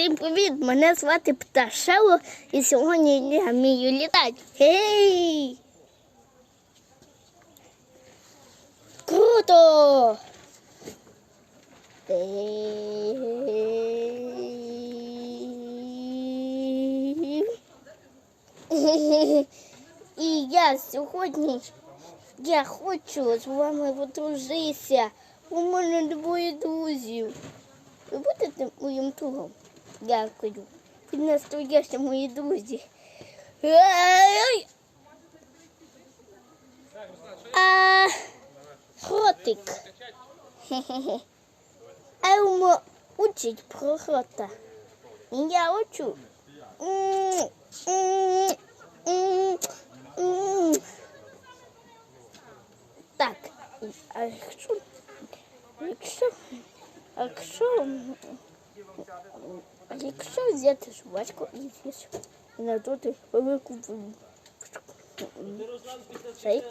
Всім привіт! Мене звати Пташело і сьогодні я вмію літати. Гей! Круто! І я сьогодні я хочу з вами подружитися. У мене двоє друзів. Ви будете моїм другом? Дякую. Ви настоящі мої друзі. А, Ротик. Елмо учить про рота. І я учу. Так, а якщо, якщо, якщо, якщо взяти жвачку і з'їсти, і надути велику Шейк.